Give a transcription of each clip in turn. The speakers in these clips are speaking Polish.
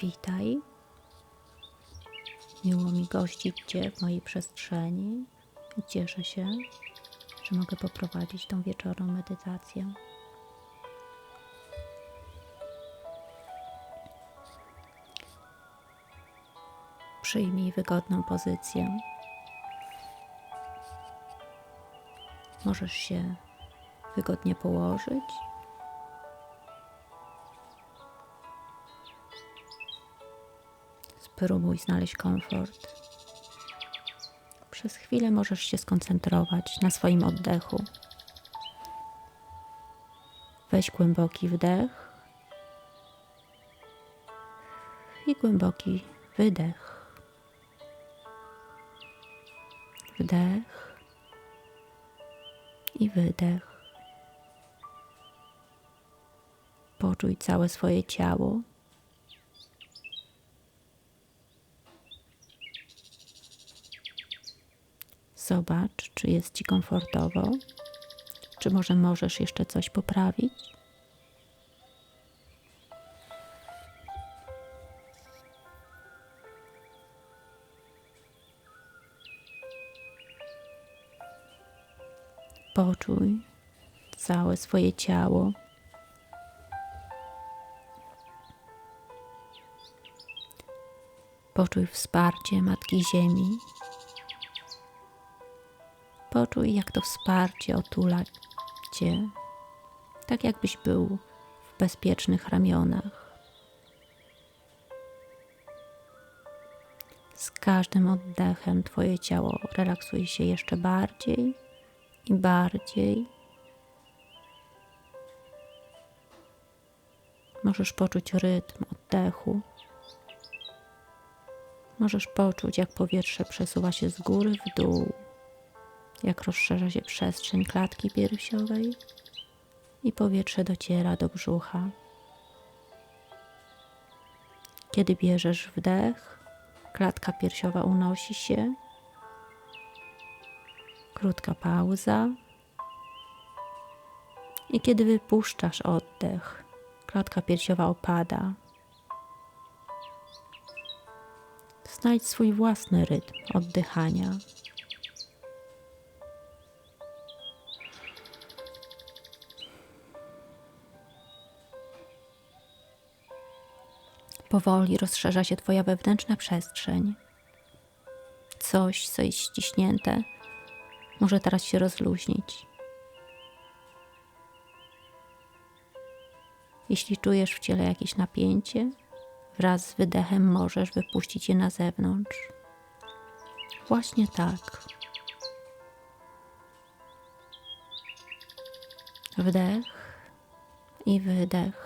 Witaj. Miło mi gościć Cię w mojej przestrzeni i cieszę się, że mogę poprowadzić tą wieczorną medytację. Przyjmij wygodną pozycję. Możesz się wygodnie położyć Spróbuj znaleźć komfort. Przez chwilę możesz się skoncentrować na swoim oddechu. Weź głęboki wdech i głęboki wydech. Wdech i wydech. Poczuj całe swoje ciało. Zobacz, czy jest Ci komfortowo, czy może możesz jeszcze coś poprawić. Poczuj całe swoje ciało. Poczuj wsparcie Matki Ziemi Poczuj, jak to wsparcie otula cię, tak jakbyś był w bezpiecznych ramionach. Z każdym oddechem Twoje ciało relaksuje się jeszcze bardziej i bardziej. Możesz poczuć rytm oddechu. Możesz poczuć, jak powietrze przesuwa się z góry w dół jak rozszerza się przestrzeń klatki piersiowej i powietrze dociera do brzucha. Kiedy bierzesz wdech, klatka piersiowa unosi się. Krótka pauza. I kiedy wypuszczasz oddech, klatka piersiowa opada. Znajdź swój własny rytm oddychania. Powoli rozszerza się Twoja wewnętrzna przestrzeń. Coś, co jest ściśnięte, może teraz się rozluźnić. Jeśli czujesz w ciele jakieś napięcie, wraz z wydechem możesz wypuścić je na zewnątrz. Właśnie tak. Wdech i wydech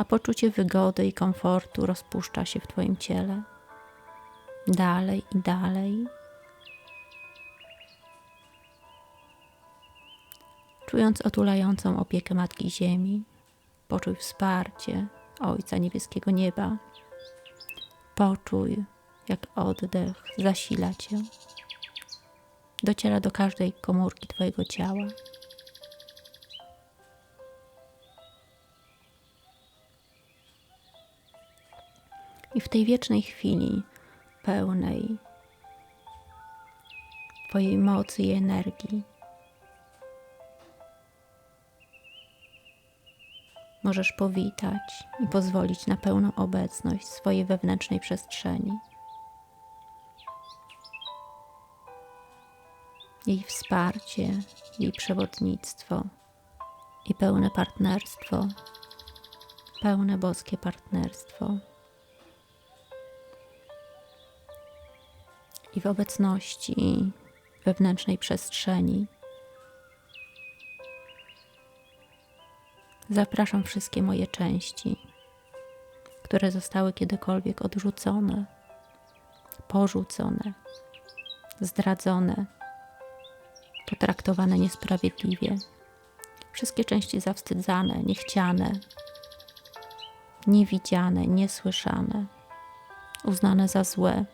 a poczucie wygody i komfortu rozpuszcza się w Twoim ciele. Dalej i dalej. Czując otulającą opiekę Matki Ziemi, poczuj wsparcie Ojca Niebieskiego Nieba. Poczuj, jak oddech zasila Cię. Dociera do każdej komórki Twojego ciała. I w tej wiecznej chwili, pełnej Twojej mocy i energii, możesz powitać i pozwolić na pełną obecność swojej wewnętrznej przestrzeni. Jej wsparcie, jej przewodnictwo i pełne partnerstwo, pełne boskie partnerstwo. I w obecności wewnętrznej przestrzeni. Zapraszam wszystkie moje części, które zostały kiedykolwiek odrzucone, porzucone, zdradzone, potraktowane niesprawiedliwie. Wszystkie części zawstydzane, niechciane, niewidziane, niesłyszane, uznane za złe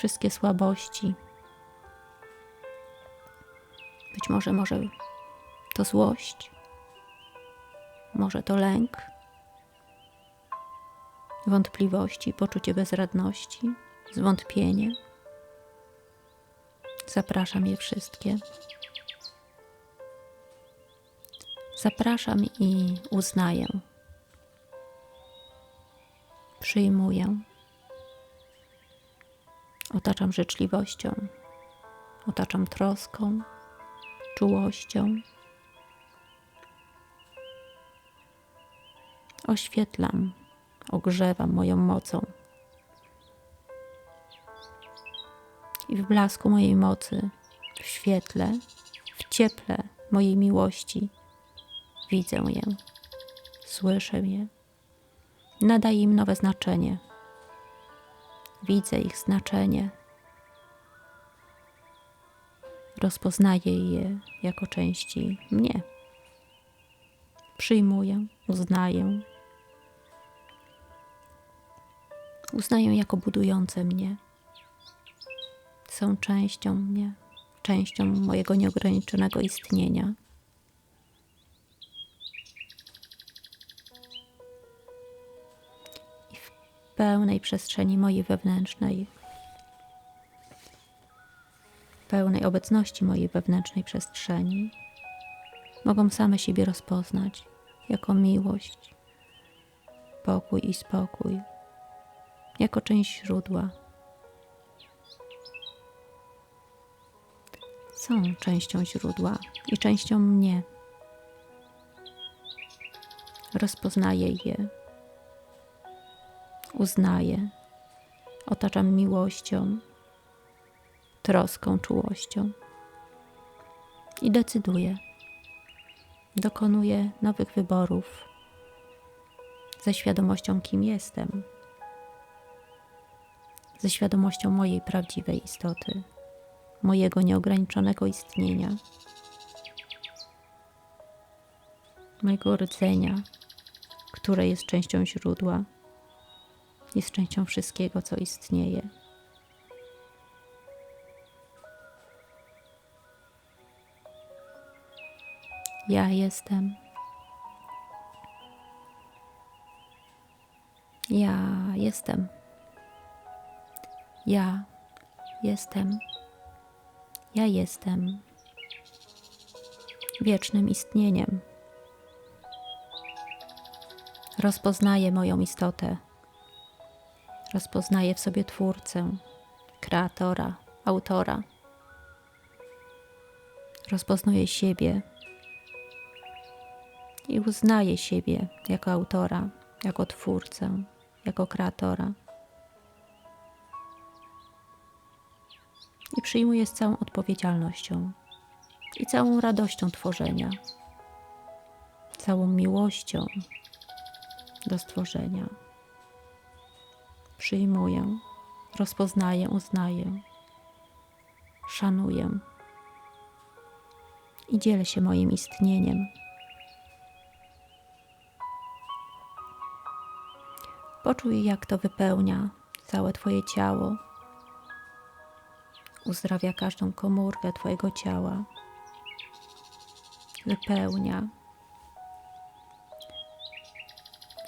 wszystkie słabości. Być może, może to złość, może to lęk, wątpliwości, poczucie bezradności, zwątpienie. Zapraszam je wszystkie. Zapraszam i uznaję. Przyjmuję. Otaczam życzliwością, otaczam troską, czułością. Oświetlam, ogrzewam moją mocą. I w blasku mojej mocy, w świetle, w cieple mojej miłości widzę je, słyszę je, nadaję im nowe znaczenie. Widzę ich znaczenie. Rozpoznaję je jako części mnie. Przyjmuję, uznaję. Uznaję jako budujące mnie. Są częścią mnie, częścią mojego nieograniczonego istnienia. Pełnej przestrzeni mojej wewnętrznej, pełnej obecności mojej wewnętrznej przestrzeni, mogą same siebie rozpoznać jako miłość, pokój i spokój, jako część źródła. Są częścią źródła i częścią mnie. Rozpoznaję je, uznaję, otaczam miłością, troską, czułością i decyduję. Dokonuję nowych wyborów ze świadomością, kim jestem, ze świadomością mojej prawdziwej istoty, mojego nieograniczonego istnienia, mojego rdzenia, które jest częścią źródła, jest częścią wszystkiego, co istnieje. Ja jestem. Ja jestem. Ja jestem. Ja jestem wiecznym istnieniem. Rozpoznaję moją istotę. Rozpoznaję w sobie Twórcę, Kreatora, Autora. Rozpoznaję siebie i uznaję siebie jako autora, jako twórcę, jako kreatora. I przyjmuję z całą odpowiedzialnością i całą radością tworzenia, całą miłością do stworzenia. Przyjmuję, rozpoznaję, uznaję, szanuję i dzielę się moim istnieniem. Poczuj, jak to wypełnia całe Twoje ciało. Uzdrawia każdą komórkę Twojego ciała. Wypełnia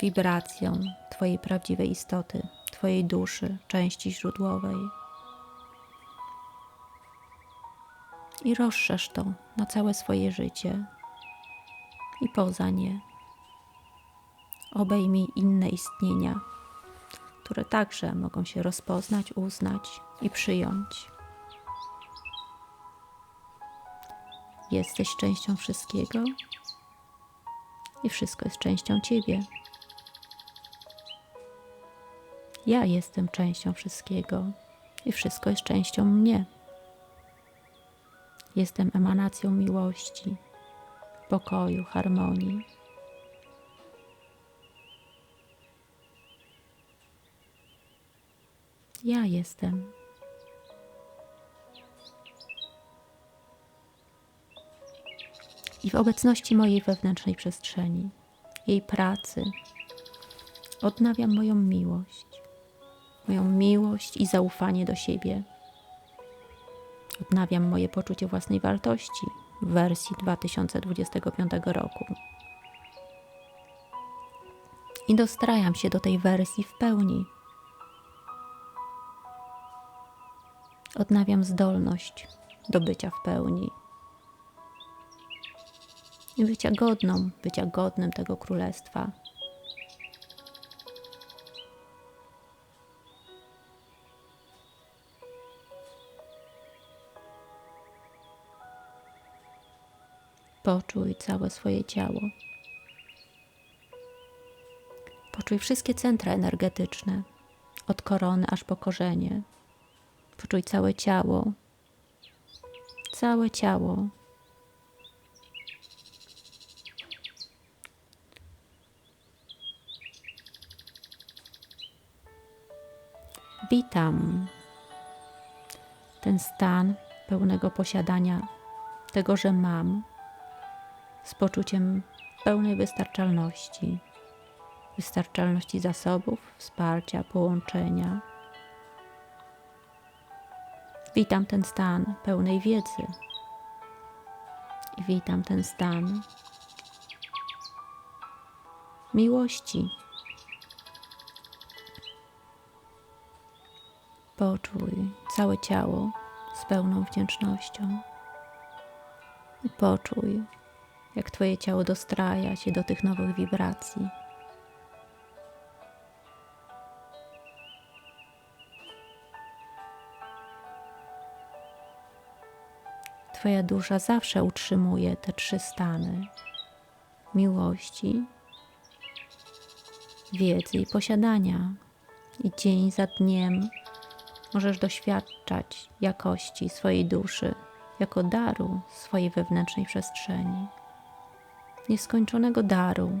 wibracją Twojej prawdziwej istoty, Twojej duszy, części źródłowej. I rozszerz to na całe swoje życie i poza nie. Obejmij inne istnienia, które także mogą się rozpoznać, uznać i przyjąć. Jesteś częścią wszystkiego i wszystko jest częścią Ciebie. Ja jestem częścią wszystkiego i wszystko jest częścią mnie. Jestem emanacją miłości, pokoju, harmonii. Ja jestem. I w obecności mojej wewnętrznej przestrzeni, jej pracy, odnawiam moją miłość, moją miłość i zaufanie do siebie. Odnawiam moje poczucie własnej wartości w wersji 2025 roku. i dostrajam się do tej wersji w pełni. Odnawiam zdolność do bycia w pełni i bycia godną, bycia godnym tego królestwa. Poczuj całe swoje ciało. Poczuj wszystkie centra energetyczne, od korony aż po korzenie. Poczuj całe ciało. Całe ciało. Witam ten stan pełnego posiadania tego, że mam, z poczuciem pełnej wystarczalności, wystarczalności zasobów, wsparcia, połączenia. Witam ten stan pełnej wiedzy i witam ten stan miłości. Poczuj całe ciało z pełną wdzięcznością. I poczuj, jak Twoje ciało dostraja się do tych nowych wibracji. Twoja dusza zawsze utrzymuje te trzy stany miłości, wiedzy i posiadania. I dzień za dniem możesz doświadczać jakości swojej duszy jako daru swojej wewnętrznej przestrzeni, nieskończonego daru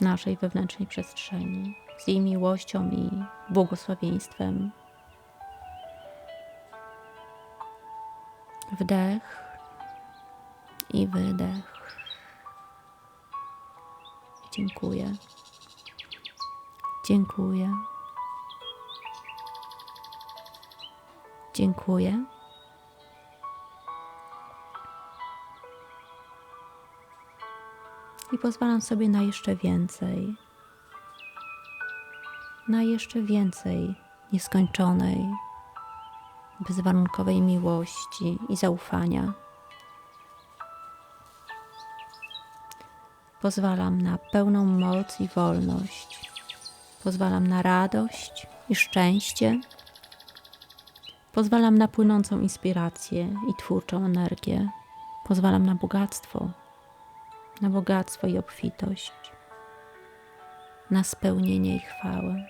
naszej wewnętrznej przestrzeni z jej miłością i błogosławieństwem. Wdech i wydech. Dziękuję. Dziękuję. Dziękuję. Pozwalam sobie na jeszcze więcej. Na jeszcze więcej nieskończonej, bezwarunkowej miłości i zaufania. Pozwalam na pełną moc i wolność. Pozwalam na radość i szczęście. Pozwalam na płynącą inspirację i twórczą energię. Pozwalam na bogactwo, na bogactwo i obfitość, na spełnienie i chwałę.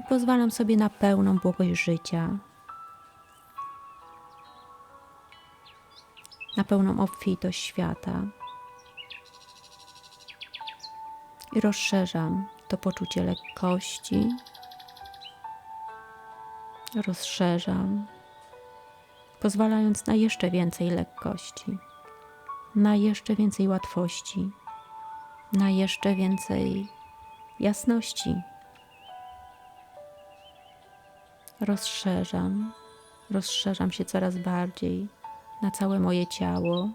I pozwalam sobie na pełną błogość życia, na pełną obfitość świata. I rozszerzam to poczucie lekkości, rozszerzam, pozwalając na jeszcze więcej lekkości, na jeszcze więcej łatwości, na jeszcze więcej jasności. Rozszerzam, rozszerzam się coraz bardziej na całe moje ciało,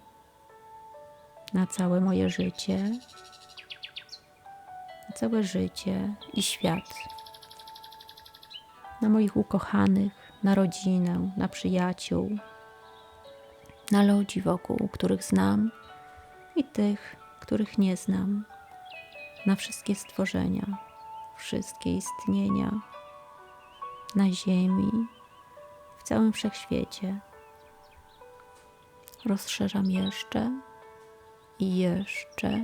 na całe moje życie, na całe życie i świat, na moich ukochanych, na rodzinę, na przyjaciół, na ludzi wokół, których znam i tych, których nie znam, na wszystkie stworzenia, wszystkie istnienia. Na Ziemi, w całym wszechświecie. Rozszerzam jeszcze i jeszcze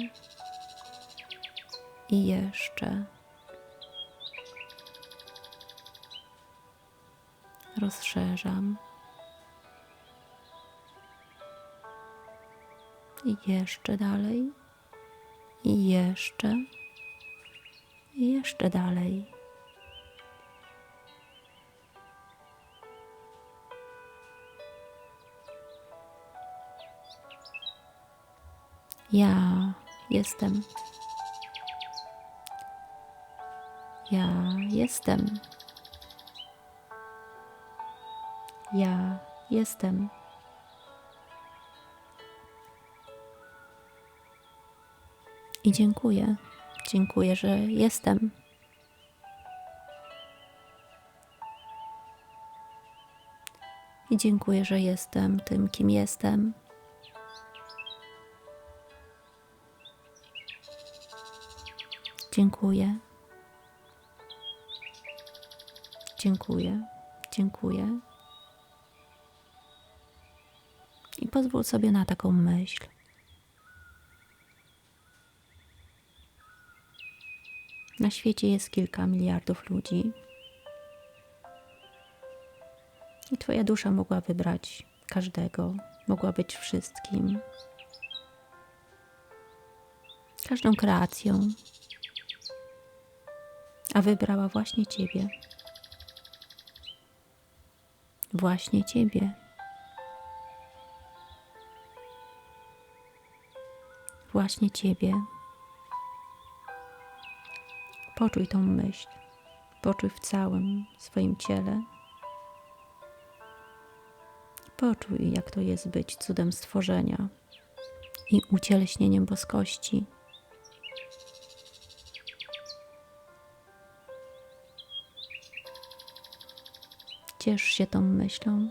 i jeszcze. Rozszerzam. I jeszcze dalej. I jeszcze. I jeszcze dalej. Ja jestem. Ja jestem. Ja jestem. I dziękuję. Dziękuję, że jestem. I dziękuję, że jestem tym, kim jestem. Dziękuję. Dziękuję. Dziękuję. Pozwól sobie na taką myśl. Na świecie jest kilka miliardów ludzi. I Twoja dusza mogła wybrać każdego, mogła być wszystkim. Każdą kreacją, a wybrała właśnie Ciebie. Właśnie Ciebie. Właśnie Ciebie. Poczuj tą myśl. Poczuj w całym swoim ciele. Poczuj, jak to jest być cudem stworzenia i ucieleśnieniem boskości. Ciesz się tą myślą.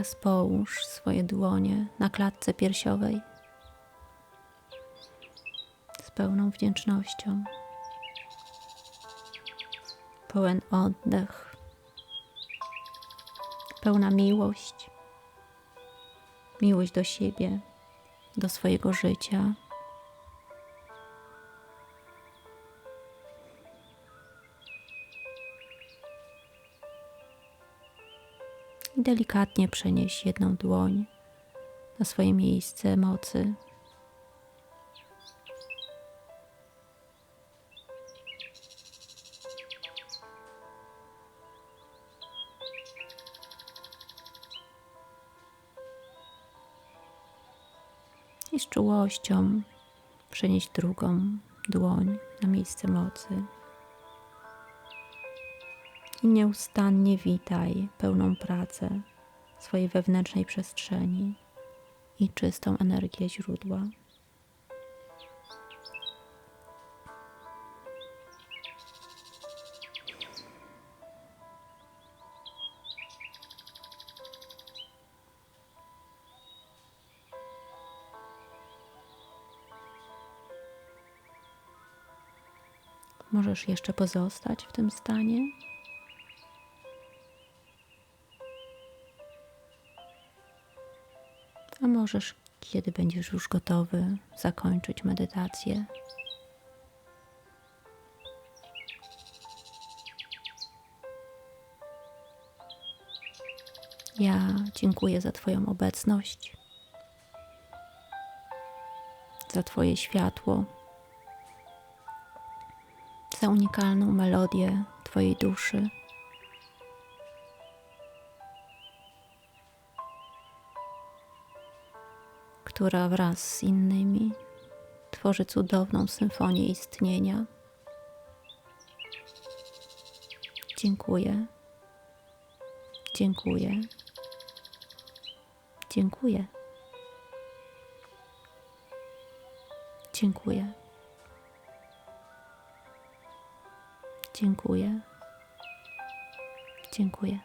Teraz połóż swoje dłonie na klatce piersiowej z pełną wdzięcznością. Pełen oddech, pełna miłość, miłość do siebie, do swojego życia. I delikatnie przenieś jedną dłoń na swoje miejsce mocy. I z czułością przenieść drugą dłoń na miejsce mocy. I nieustannie witaj pełną pracę swojej wewnętrznej przestrzeni i czystą energię źródła. Możesz jeszcze pozostać w tym stanie. Możesz, kiedy będziesz już gotowy, zakończyć medytację. Ja dziękuję za Twoją obecność, za Twoje światło, za unikalną melodię Twojej duszy. Która wraz z innymi tworzy cudowną symfonię istnienia. Dziękuję. Dziękuję. Dziękuję. Dziękuję. Dziękuję. Dziękuję.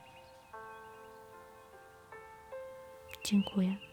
Dziękuję.